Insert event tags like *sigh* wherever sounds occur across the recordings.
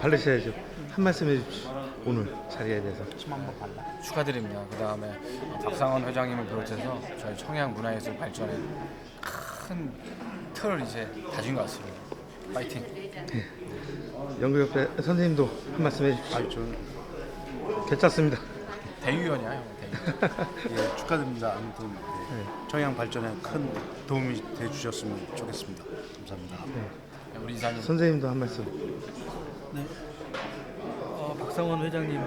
바르셔야죠. 한 말씀 해주십시오. 오늘 자리에 대해서. 축하드립니다. 그 다음에 박상원 회장님을 비롯해서 저희 청양 문화예술 발전에 큰 틀을 이제 다진 것 같습니다. 파이팅! 연극협회 선생님도 한 말씀 해주십시오. 괜찮습니다. 대위원이야 형. 대위. *laughs* 예, 축하드립니다. 아무튼 예, 청양 발전에 큰 도움이 돼 주셨으면 좋겠습니다. 감사합니다. 우리 이사님 선생님도 한 말씀. 어, 박상원 회장님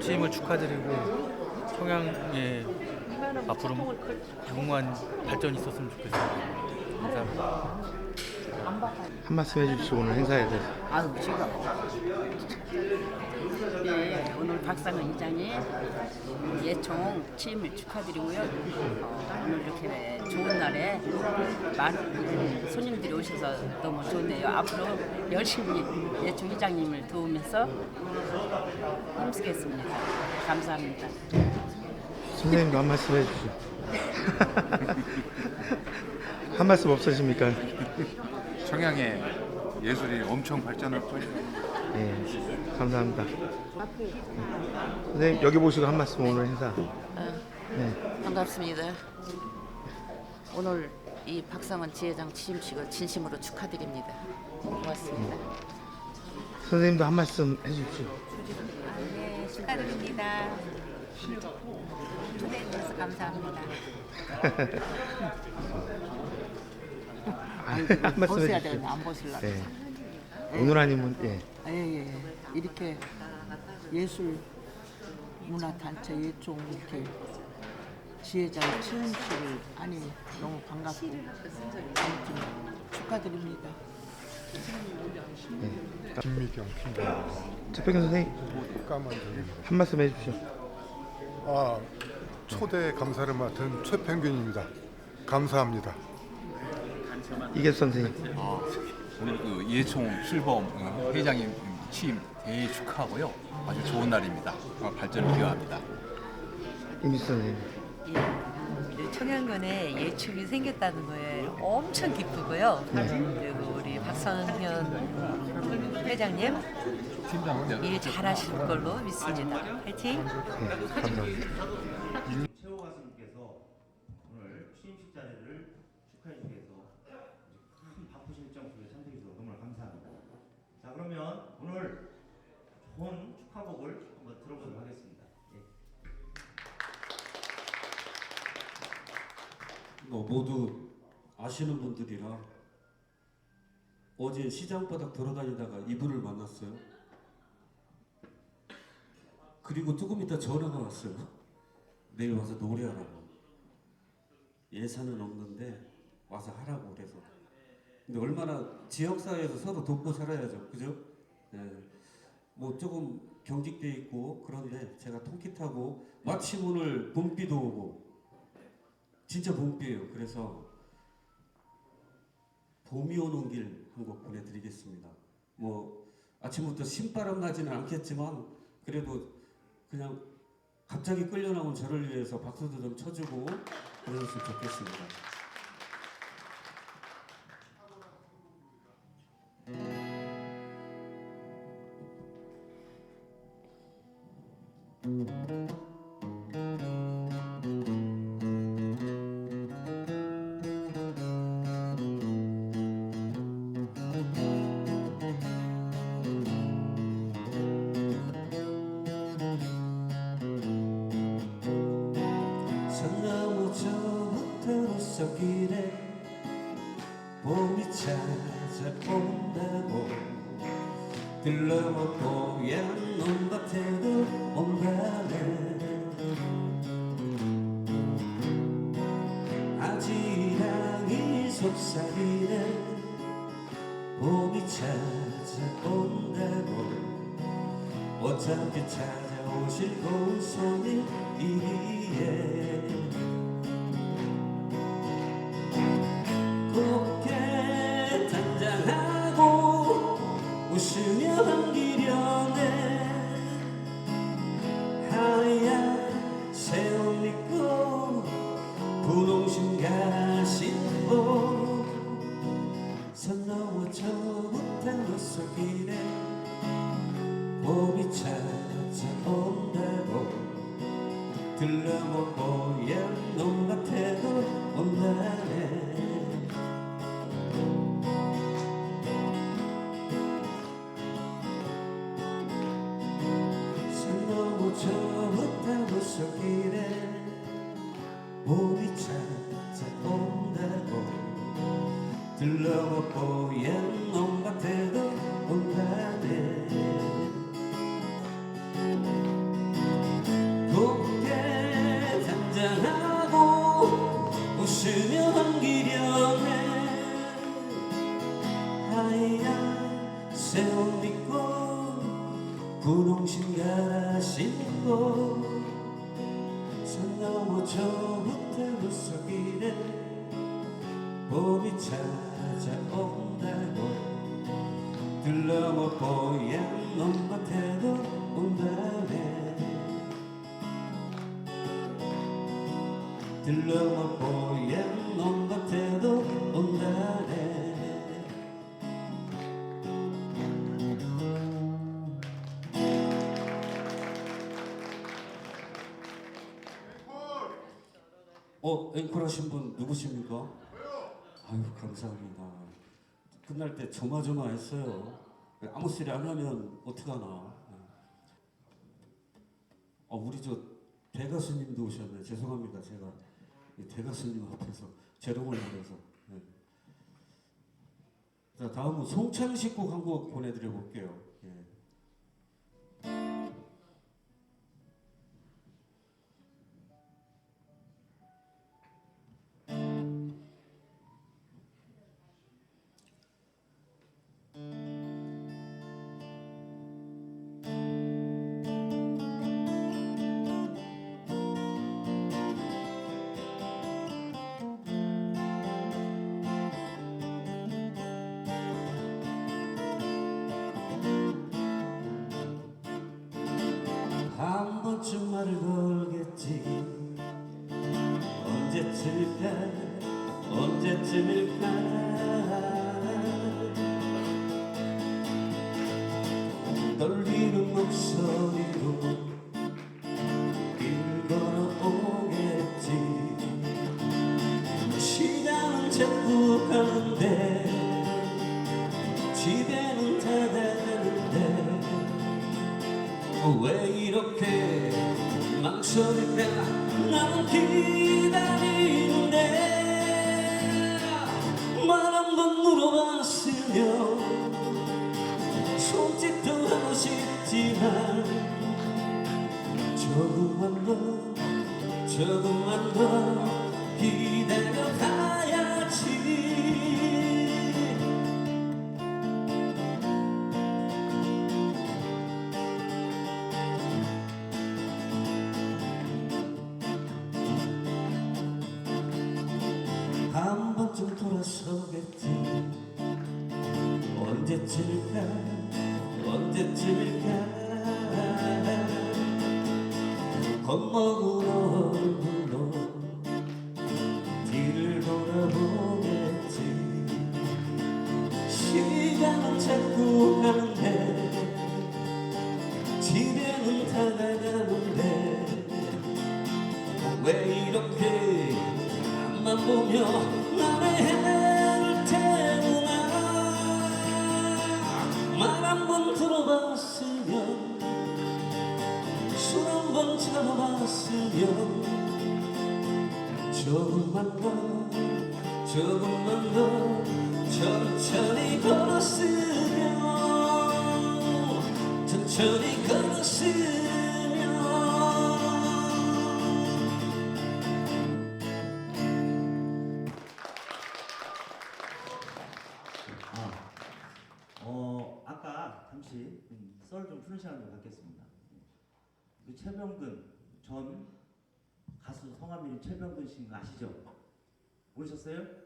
취임을 축하드리고 청양에 앞으로 무궁한 발전이 있었으면 좋겠습니다. 감사합니다. 한 말씀 해주십시오. 오늘 행사에 대해서. 아유 지금 네, 오늘 박상은 이장이 예총 취임을 축하드리고요. 어, 오늘 이렇게 좋은 날에 많은 손님들이 오셔서 너무 좋네요. 앞으로 열심히 예총 이장님을 도우면서 힘쓰겠습니다. 감사합니다. 선생님도 한 말씀 해주십시오. *laughs* 한 말씀 없으십니까? 청양의 예술이 엄청 발전할 거예요. 네, 감사합니다. 선생님 여기 보시고 한 말씀 오늘 행사. 네, 반갑습니다. 오늘 이 박상원 지회장 취임식을 진심으로 축하드립니다. 고맙습니다. 선생님도 한 말씀 해주십시오. 네, 축하드립니다. 초대해 주셔서 감사합니다. *laughs* 한 말씀 벗어야 해주십시오. 되는데 안 벗으려고. 네. 오늘 아니면 예. 예, 예. 이렇게 예술 문화 단체 예총 이렇게 지혜장 취임식을 아니 너무 반갑고 아무튼 축하드립니다. 김미경 핑계 최평균 선생님 까만. 한 말씀 해주십시오. 아 초대 감사를 맡은 최평균입니다. 감사합니다. 이계 선생님. 오늘 그 예총 어, 회장님 취임 대회 축하하고요. 아주 좋은 날입니다. 어, 발전을 기원합니다. 이미수 선생님. 예, 청양군에 예축이 생겼다는 거에 엄청 기쁘고요. 그리고 우리 박성현 회장님 일 잘하실 걸로 믿습니다. 파이팅! 네, 감사합니다. 최호 가수님께서 오늘 취임식 자리를 축하해 주기 위해서 큰 바쁘신 일정 속에 참석해 주셔서 정말 감사합니다. 자 오늘 좋은 축하곡을 한번 들어보도록 하겠습니다. 예. 뭐 모두 아시는 분들이라 어제 시장 바닥 돌아다니다가 이분을 만났어요. 그리고 조금 있다 전화가 왔어요. 내일 와서 노래하라고. 예산은 없는데 와서 하라고 그래서. 근데 얼마나 지역사회에서 서로 돕고 살아야죠. 그죠? 네. 뭐 조금 경직돼 있고 그런데 제가 통kit하고 마침 오늘 봄비도 오고 진짜 봄비예요. 그래서 봄이 오는 길 한 곡 보내드리겠습니다. 뭐 아침부터 신바람 나지는 않겠지만 그래도 그냥 갑자기 끌려 나온 저를 위해서 박수도 좀 쳐주고 그러셨으면 좋겠습니다. 산 찾아오실 고운 손님이기에 들러먹고 옛놈 같아도 온다네 어, 앵콜 하신 분 누구십니까? 아유, 감사합니다. 끝날 때 조마조마했어요. 아무 소리 안 하면 어떡하나. 어, 우리 저 대가수님도 오셨네. 죄송합니다. 제가 이 대가수님 앞에서 재롱을 부려서. 네. 자, 다음은 송창식 곡 한곡 보내드려 볼게요. 번쯤 말을 걸겠지. 언제쯤일까? 언제쯤일까? 떨리는 목소리로 길 걸어오겠지. 시간은 자꾸 가는데 집에는 다 가는데 왜 이렇게 망설일까? 나는 돌아서겠지. 언제쯤일까? 언제쯤일까? 겁먹은 얼 잡아봤으면 조금만 더 조금만 더 천천히 걸었으면 천천히 걸었으면 어, 아까 잠시 음, 썰좀 푸는 시간을 갖겠습니다. 그 최병근 전 가수 성함이 최병근 씨인 거 아시죠? 모르셨어요?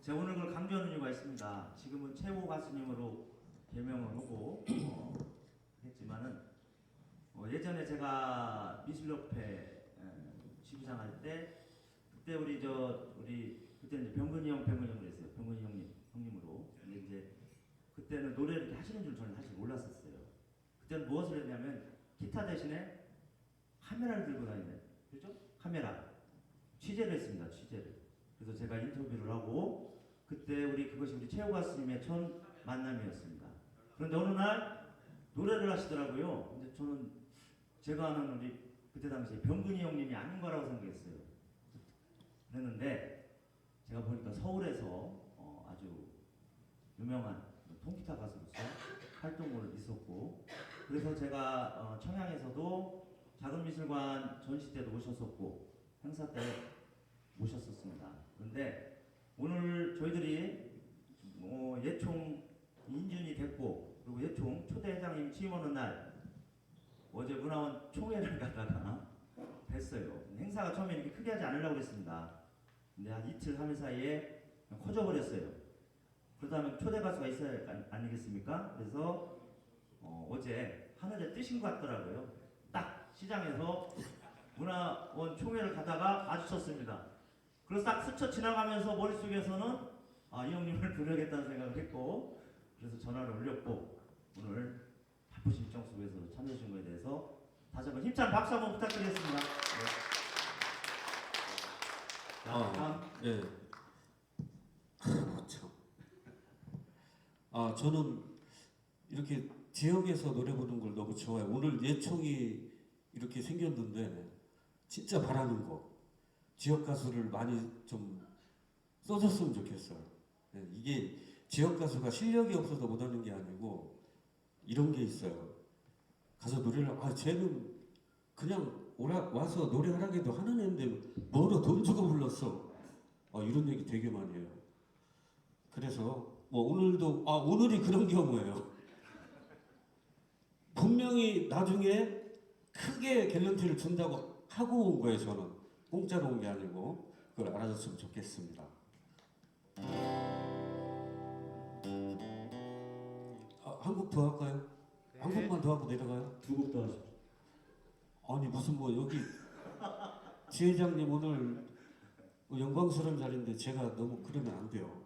제가 오늘 그걸 강조하는 이유가 있습니다. 지금은 최고 가수님으로 개명을 하고 어, 했지만은 어, 예전에 제가 미술협회 에, 지부장 할 때 그때 우리 저 우리 그때 이제 병근이 형 병근이 형으로 했어요. 병근이 형님 형님으로 근데 이제 그때는 노래를 하시는 줄 저는 사실 몰랐었어요. 그때는 무엇을 했냐면 기타 대신에 카메라를 들고 다니는 그죠? 카메라 취재를 했습니다. 취재를. 그래서 제가 인터뷰를 하고 그때 우리 그것이 우리 최호 가수님의 첫 만남이었습니다. 그런데 어느 날 노래를 하시더라고요. 근데 저는 제가 아는 우리 그때 당시에 병근이 형님이 아닌 거라고 생각했어요. 그랬는데 제가 보니까 서울에서 어, 아주 유명한 통기타 가수로서 활동을 있었고 그래서 제가 어, 청양에서도 작은 미술관 전시 때도 오셨었고 행사 때 모셨었습니다. 그런데 오늘 저희들이 어, 예총 인준이 됐고 그리고 예총 초대 회장님 취임하는 날 어제 문화원 총회를 *laughs* 갔다가 뵀어요. 행사가 처음에 이렇게 크게 하지 않으려고 그랬습니다. 근데 한 이틀 하는 사이에 커져버렸어요. 그러다면 초대 가수가 있어야 할 거 아니겠습니까? 그래서 어, 어제 하늘에 뜨신 것 같더라고요. 딱 시장에서 문화원 총회를 가다가 마주쳤습니다. 그래서 딱 스쳐 지나가면서 머릿속에서는 아, 이 형님을 부르겠다는 생각을 했고 그래서 전화를 올렸고 오늘 바쁘신 일정 속에서 참여하신 거에 대해서 다시 한번 힘찬 박수 한번 부탁드리겠습니다. 네. 자, 다음. 아, 네. 아, 참. 아, 저는 이렇게 지역에서 노래 부르는 걸 너무 좋아해요. 오늘 예총이 이렇게 생겼는데 진짜 바라는 거 지역 가수를 많이 좀 써줬으면 좋겠어요. 네, 이게 지역 가수가 실력이 없어서 못하는 게 아니고 이런 게 있어요. 가서 노래를 아 쟤는 그냥 오라, 와서 노래하라고 해도 하는 애인데 뭐로 돈 주고 불렀어. 아, 이런 얘기 되게 많이 해요. 그래서 뭐 오늘도 아 오늘이 그런 경우예요. *laughs* 분명히 나중에 크게 갤런티를 준다고 하고 온 거예요 저는 공짜로 온 게 아니고 그걸 알아줬으면 좋겠습니다. 아, 한국 더 할까요? 한 곡만 더 하고 내려가요? 두곡더 하십시오. 아니 무슨 뭐 여기 지회장님 오늘 뭐 영광스러운 자리인데 제가 너무 그러면 안 돼요.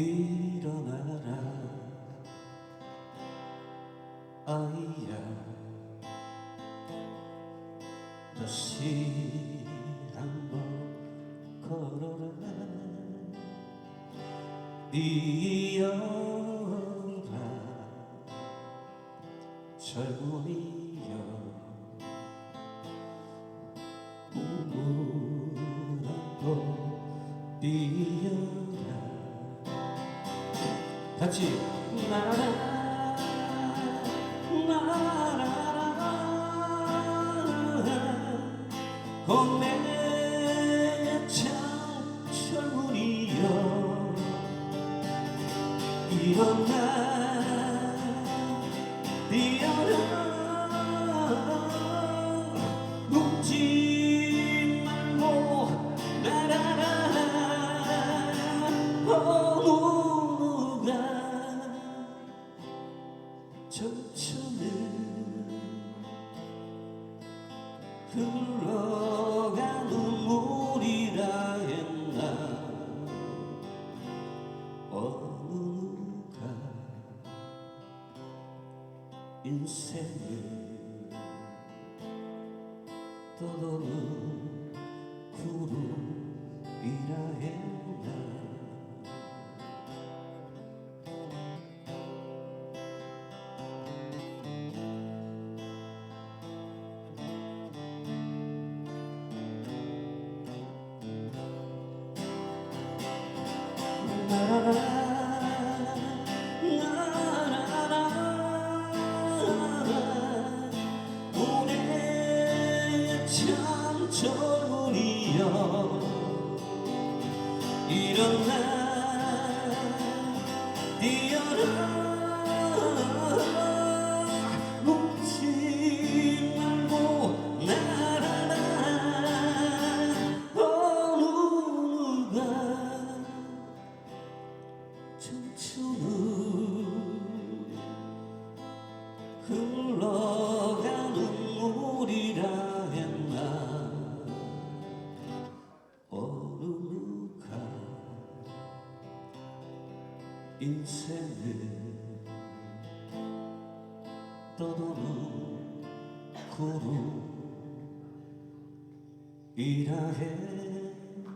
일어나라. 아이야 다시 한번 걸어라. 뛰어라 젊은이여 같이 나라 나라 저처는 흘러간 눈물이라 했나? 어느 누가 인생을 떠도 참 젊은이여 일어나 떠도는 구름 이라 했나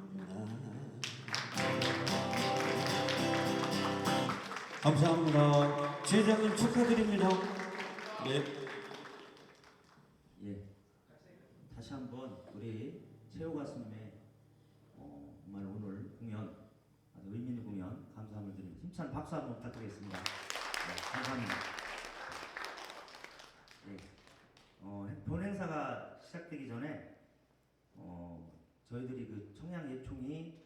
감사합니다. 제장님 축하드립니다. 네. 예. 다시 한번 우리 최호 가수님의 어, 정말 오늘 공연 아주 의미 있는 공연 감사함을 드립니다. 힘찬 박수 한번 부탁드리겠습니다. 네, 감사합니다. 예. 어, 본 행사가 시작되기 전에 어, 저희들이 그 청양 예총이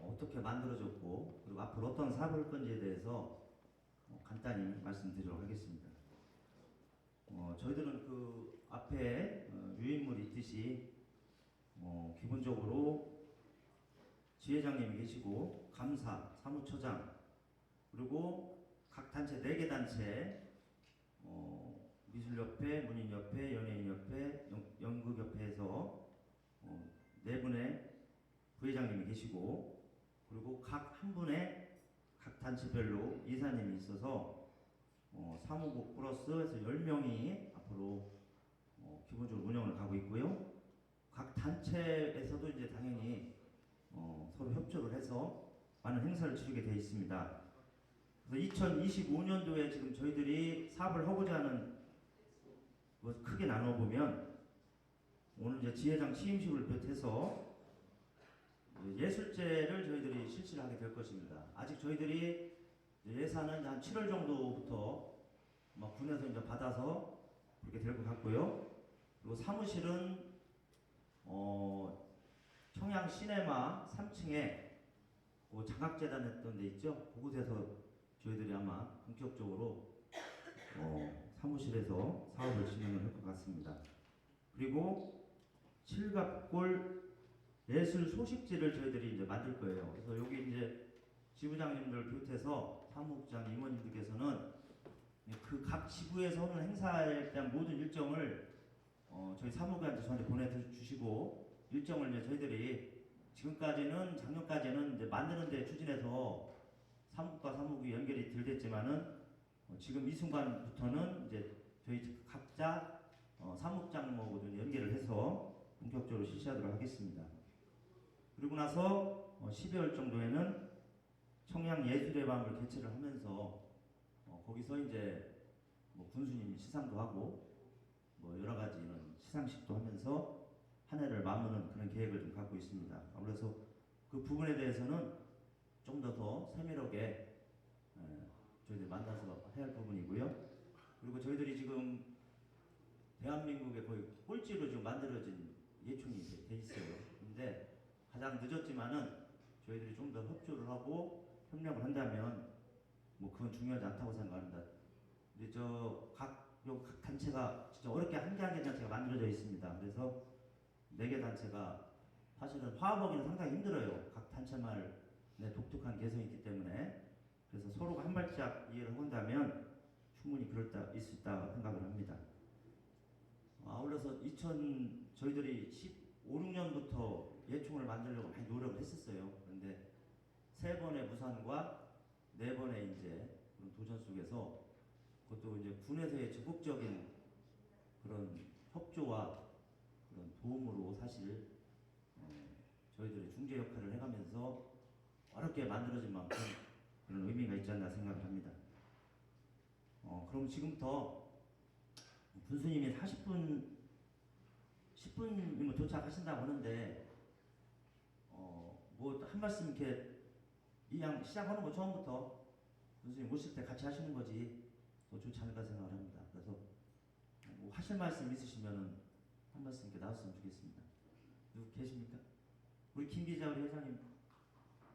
어떻게 만들어졌고 그리고 앞으로 어떤 사업을 할 건지에 대해서 어, 간단히 말씀드리도록 하겠습니다. 어, 저희들은 그 앞에 어, 유인물이 있듯이 어, 기본적으로 지회장님이 계시고 감사, 사무처장 그리고 각 단체 네 개 단체 어, 미술협회, 문인협회, 연예인협회, 연- 연극협회에서 어, 네 분의 부회장님이 계시고 그리고 각 한 분의 각 단체별로 이사님이 있어서 어, 사무국 플러스에서 10명이 앞으로 어, 기본적으로 운영을 가고 있고요. 각 단체에서도 이제 당연히 어, 서로 협조를 해서 많은 행사를 치르게 되어 있습니다. 그래서 2025년도에 지금 저희들이 사업을 하고자 하는 것 크게 나눠 보면 오늘 이제 지회장 취임식을 비롯해서 예술제를 저희들이 실시를 하게 될 것입니다. 아직 저희들이 예산은 한 7월 정도부터 막 군에서 이제 받아서 그렇게 될 것 같고요. 그리고 사무실은 어 청양 시네마 3층에 그 장학재단 했던 데 있죠. 그곳에서 저희들이 아마 본격적으로 어 사무실에서 사업을 진행을 할 것 같습니다. 그리고 칠갑골 예술 소식지를 저희들이 이제 만들 거예요. 그래서 여기 이제 지부장님들 비롯해서 사무국장 임원님들께서는 그 각 지부에서 하는 행사에 대한 모든 일정을 어, 저희 사무국한테 저한테 보내주시고 일정을 이제 저희들이 지금까지는 작년까지는 이제 만드는 데 추진해서 사무국과 사무국이 연결이 덜 됐지만은 어, 지금 이 순간부터는 이제 저희 각자 어, 사무국장하고 연결을 해서 본격적으로 실시하도록 하겠습니다. 그리고 나서 어, 12월 정도에는 청양 예술의 밤을 개최를 하면서 어, 거기서 이제 뭐 군수님 시상도 하고 뭐 여러 가지 이런 시상식도 하면서 한 해를 마무는 그런 계획을 좀 갖고 있습니다. 그래서 그 부분에 대해서는 좀 더 더 세밀하게 에, 저희들 만나서 해야 할 부분이고요. 그리고 저희들이 지금 대한민국의 거의 꼴찌로 지금 만들어진 예총이 돼 있어요. 근데 가장 늦었지만은 저희들이 좀 더 협조를 하고 협력을 한다면 뭐 그건 중요하지 않다고 생각합니다. 근데 저각 각 단체가 진짜 어렵게 한 개 한 개 단체가 만들어져 있습니다. 그래서 네 개 단체가 사실은 화합하기는 상당히 힘들어요. 각 단체만의 독특한 개성이 있기 때문에 그래서 서로가 한 발짝 이해를 한다면 충분히 그럴 수 있다 생각을 합니다. 아울러서 2000 저희들이 15, 6년부터 예총을 만들려고 많이 노력을 했었어요. 그런데 세 번의 무산과 네 번의 이제 그런 도전 속에서 그것도 이제 군에서의 적극적인 그런 협조와 그런 도움으로 사실 어, 저희들이 중재 역할을 해가면서 어렵게 만들어진 만큼 그런 의미가 있지 않나 생각을 합니다. 어, 그럼 지금부터 군수님이 40분 10분이면 도착하신다고 하는데 어 뭐 한 말씀 이렇게 이양 시작하는 거 처음부터 군수님 오실 때 같이 하시는 거지 더 좋지 않을까 생각을 합니다. 그래서 뭐 하실 말씀 있으시면은 한 말씀 이렇게 나왔으면 좋겠습니다. 누구 계십니까? 우리 김 기자 우리 회장님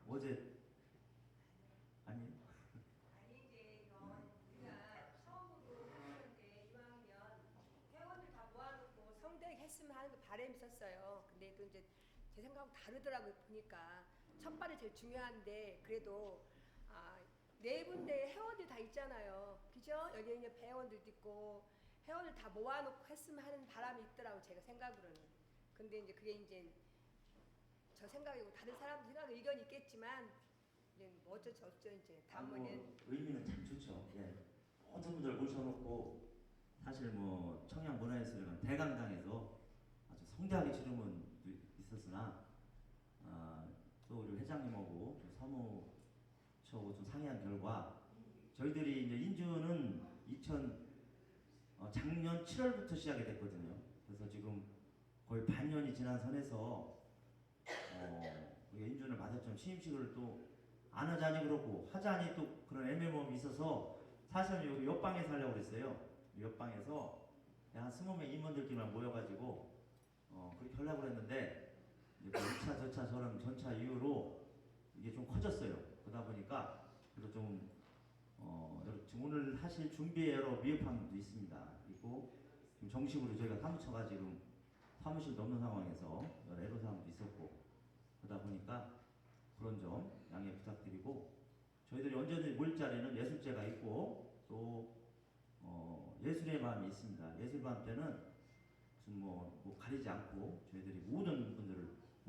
어제 아니에요? 아니 이제 이건 우리가 처음으로 때 이왕이면 회원들 다 모아놓고 성대하게 했으면 하는 그 바람이 있었어요. 근데 또 이제 제 생각하고 다르더라고요 보니까 첫 발이 제일 중요한데 그래도 아, 네 군데 회원들 다 있잖아요. 그죠? 여기 있는 회원들도 있고 회원을 다 모아놓고 했으면 하는 바람이 있더라고 제가 생각으로는. 근데 이제 그게 이제 저 생각이고 다른 사람들 생각 의견이 있겠지만 네, 뭐 어쩔 수 없죠 이제 아, 뭐 다음번엔 의미는 참 좋죠. 예. 모든 분들 모셔놓고 사실 뭐 청양 문화예술회관 대강당에서 아주 성대하게 치르면 있었으나 아, 또 우리 회장님하고 좀 사무처하고 좀 상의한 결과 저희들이 이제 인주는 2000 어, 작년 7월부터 시작이 됐거든요. 그래서 지금 거의 반년이 지난 선에서 어, 인준을 받았죠. 취임식을 또 안 하자니 그렇고 하자니 또 그런 애매모험이 있어서 사실은 여기 옆방에서 하려고 그랬어요. 옆방에서 한 스무 명 임원들끼리만 모여가지고 어, 그렇게 하려고 그랬는데 이제 그 2차, 저차, 저런 전차 이후로 이게 좀 커졌어요. 그러다 보니까 그래도 좀 어, 지금 오늘 하실 준비에 여러 미흡함도 있습니다. 그리고 지금 정식으로 저희가 사무처가 지금 사무실 넘는 상황에서 여러 애로사항도 있었고 그러다 보니까 그런 점 양해 부탁드리고 저희들이 언제든지 모일 자리는 예술제가 있고 또 어, 예술의 마음이 있습니다. 예술밤 때는 무슨 뭐, 뭐 가리지 않고 저희들이 모든 분들을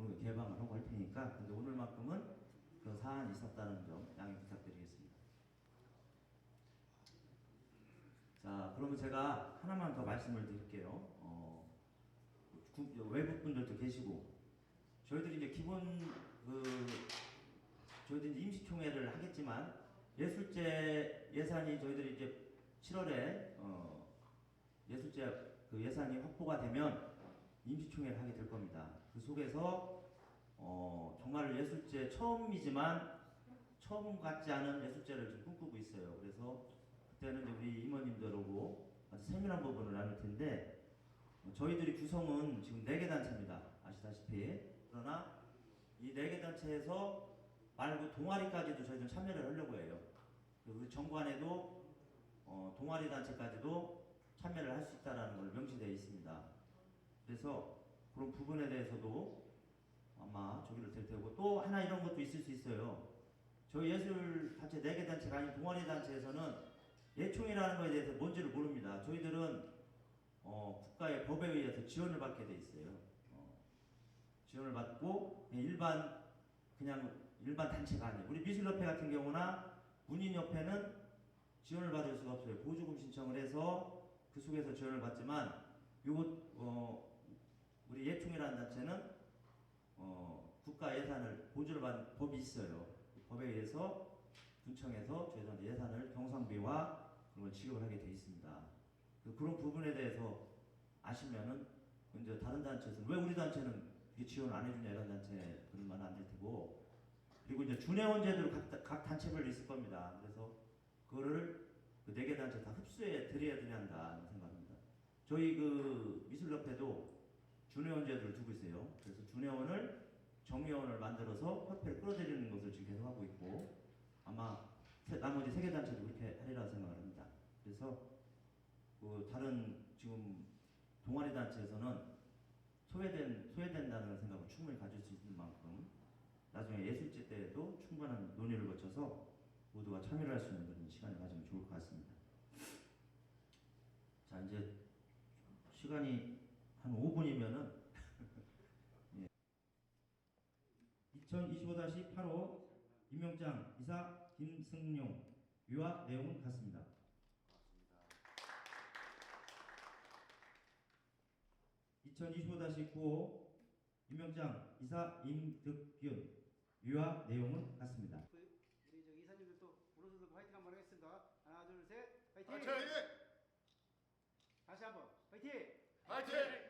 오늘 개방을 하고 할 테니까 근데 오늘만큼은 그런 사안이 있었다는 점 양해 부탁드리겠습니다. 자, 그러면 제가 하나만 더 말씀을 드릴게요. 어, 구- 외국 분들도 계시고 저희들이 이제 기본 그 저희들이 임시총회를 하겠지만 예술제 예산이 저희들이 이제 7월에 어, 예술제 그 예산이 확보가 되면 임시총회를 하게 될 겁니다. 그 속에서 어, 정말 예술제 처음이지만 처음 같지 않은 예술제를 좀 꿈꾸고 있어요. 그래서 그때는 이제 우리 임원님들하고 아주 세밀한 부분을 나눌 텐데 어, 저희들이 구성은 지금 네 개 단체입니다. 아시다시피 그러나 이 네 개 단체에서 말고 동아리까지도 저희들 참여를 하려고 해요. 우리 정관에도 어, 동아리 단체까지도 참여를 할 수 있다는 걸 명시되어 있습니다. 그래서 그런 부분에 대해서도 아마 저기를 될 테고 또 하나 이런 것도 있을 수 있어요. 저희 예술 단체 네개 단체가 아닌 동아리 단체에서는 예총이라는 거에 대해서 뭔지를 모릅니다. 저희들은 어, 국가의 법에 의해서 지원을 받게 돼 있어요. 어, 지원을 받고 일반 그냥 일반 단체가 아니에요. 우리 미술협회 같은 경우나 문인협회는 지원을 받을 수가 없어요. 보조금 신청을 해서 그 속에서 지원을 받지만 요거 어, 우리 예총이라는 단체는 어, 국가 예산을 보조를 받는 법이 있어요. 그 법에 의해서 군청에서 저희들한테 예산을 경상비와 그런 걸 지급을 하게 돼 있습니다. 그- 그런 부분에 대해서 아시면은 이제 다른 단체에서는 왜 우리 단체는 이게 지원 안 해주냐 이런 단체 그러면 안될 테고 그리고 이제 준회원 제도로 각, 각 단체별로 있을 겁니다. 그래서 그거를 그 네 개 단체 다 흡수해 드려야 된다는 생각합니다. 저희 그 미술협회도 준회원 제도를 두고 있어요. 그래서 준회원을 정회원을 만들어서 협회를 끌어들이는 것을 지금 계속 하고 있고 아마 세- 나머지 세 개 단체도 그렇게 하리라 생각을 합니다. 그래서 그 다른 지금 동아리 단체에서는 소외된 소외된다는 생각을 충분히 가질 수 있는 만큼 나중에 예술제 때에도 충분한 논의를 거쳐서 모두가 참여를 할 수 있는 그런 시간을 가지면 좋을 것 같습니다. 자 이제 시간이 한 5분이면은 *laughs* 예. 2025-8호 임명장 이사 김승용 유아 내용은 같습니다. 2025-9호 임명장 이사 임득균 유아 내용은 같습니다. 우리 저 이사님들 또 오른손 들고 화이팅 한번 하겠습니다. 하나 둘 셋, 화이팅! 화이팅! 다시 한번 화이팅! 화이팅!